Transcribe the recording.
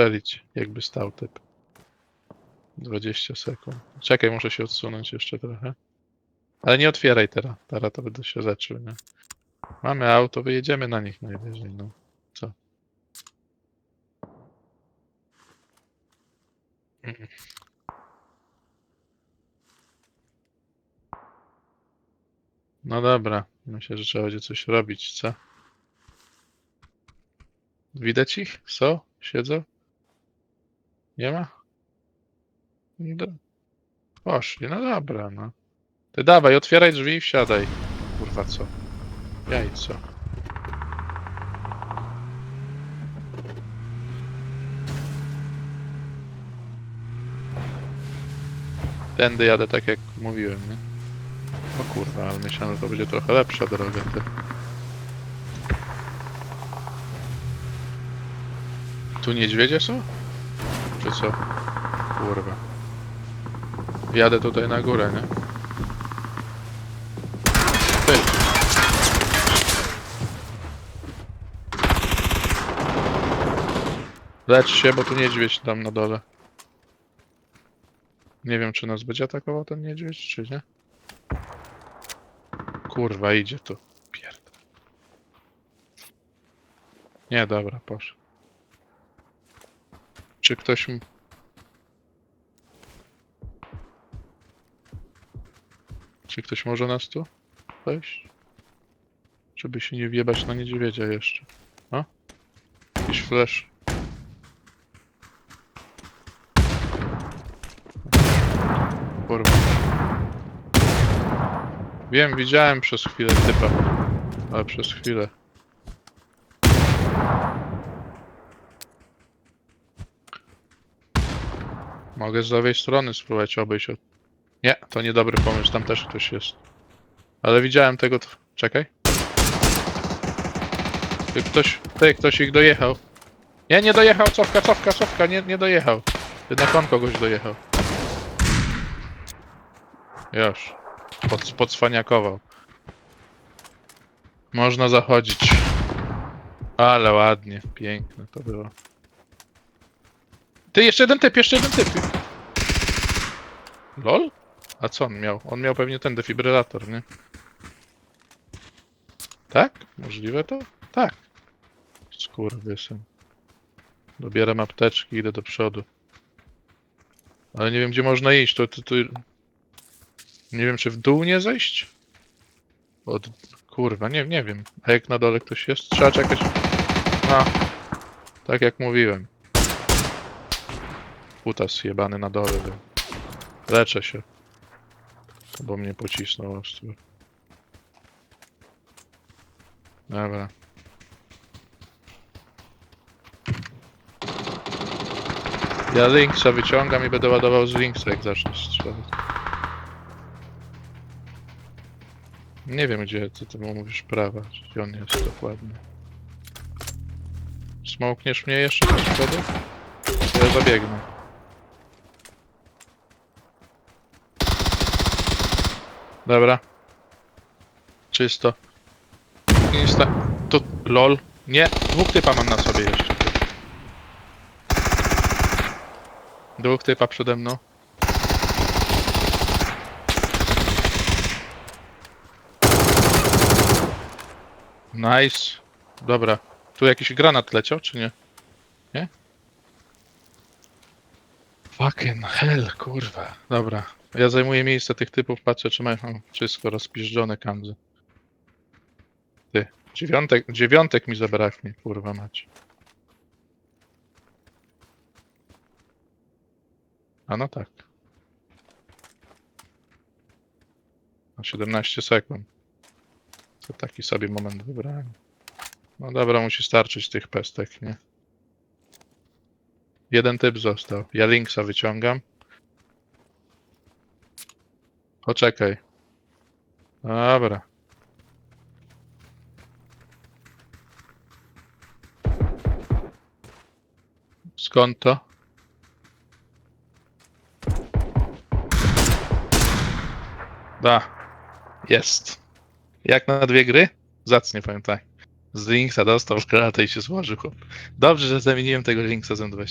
strzelić, jakby stał typ. 20 sekund. Czekaj, muszę się odsunąć jeszcze trochę. Ale nie otwieraj teraz. Teraz to będę się zaczął, nie? Mamy auto, wyjedziemy na nich najwyżej, no. Co? No dobra, myślę, że trzeba będzie coś robić, co? Widać ich? Co? Siedzą? Nie ma? Do... Poszli, no dobra, no. Ty dawaj, otwieraj drzwi i wsiadaj. Kurwa, co? Jajco. Tędy jadę tak jak mówiłem, nie? O kurwa, ale myślałem, że to będzie trochę lepsza droga. Ty. Tu niedźwiedzie są? Czy co? Kurwa. Jadę tutaj na górę, nie? Ty. Lecz się, bo tu niedźwiedź tam na dole. Nie wiem, czy nas będzie atakował ten niedźwiedź, czy nie. Kurwa, idzie tu. Pierd. Nie, dobra, poszedł. Czy ktoś... Czy ktoś może nas tu wejść? Żeby się nie wjebać na niedźwiedzia jeszcze. A? Jakiś flash. Kurwa. Wiem, widziałem przez chwilę typa. Ale przez chwilę. Mogę z lewej strony spróbować obejść. Od... Nie, to niedobry pomysł, tam też ktoś jest. Ale widziałem tego. Czekaj. Ty ktoś, ty, ktoś ich dojechał. Nie, nie dojechał, cofka, cofka, cofka, nie, nie dojechał. Jednak on kogoś dojechał. Już. Pod, podswaniakował. Można zachodzić. Ale ładnie, piękne to było. Ty, jeszcze jeden typ, jeszcze jeden typ. LOL? A co on miał? On miał pewnie ten defibrylator, nie? Tak? Możliwe to? Tak. Skurwysyn. Dobieram apteczki, idę do przodu. Ale nie wiem, gdzie można iść. To, to, to... Nie wiem, czy w dół nie zejść? Od... Kurwa, nie, nie wiem. A jak na dole ktoś jest? Trzeba czekać. A. Tak jak mówiłem. Putas jebany na dole był. Leczę się. Bo mnie pocisnął ostro. Dobra. Ja Linksa wyciągam i będę ładował z Linksa jak zacznę strzelać. Nie wiem gdzie ty, ty mu mówisz prawa, gdzie on jest dokładnie. Smokniesz mnie jeszcze z przodu? Ja zabiegnę. Dobra. Czysto. Insta... To... LOL. Nie, dwóch typa mam na sobie jeszcze. Dwóch typa przede mną. Nice. Dobra. Tu jakiś granat leciał, czy nie? Nie? Fucking hell, kurwa. Dobra. Ja zajmuję miejsce tych typów, patrzę, czy mają wszystko rozpiżdżone kamzy. Ty. Dziewiątek, dziewiątek mi zabraknie, kurwa mać. A no tak. Na 17 sekund. To taki sobie moment wybrałem. No dobra, musi starczyć tych pestek, nie? Jeden typ został. Ja Linksa wyciągam. Poczekaj. Dobra. Skąd to? Da. Jest. Jak na dwie gry? Zacnie powiem tak. Z Linksa dostał kratę i się złożył. Dobrze, że zamieniłem tego Linksa z M20.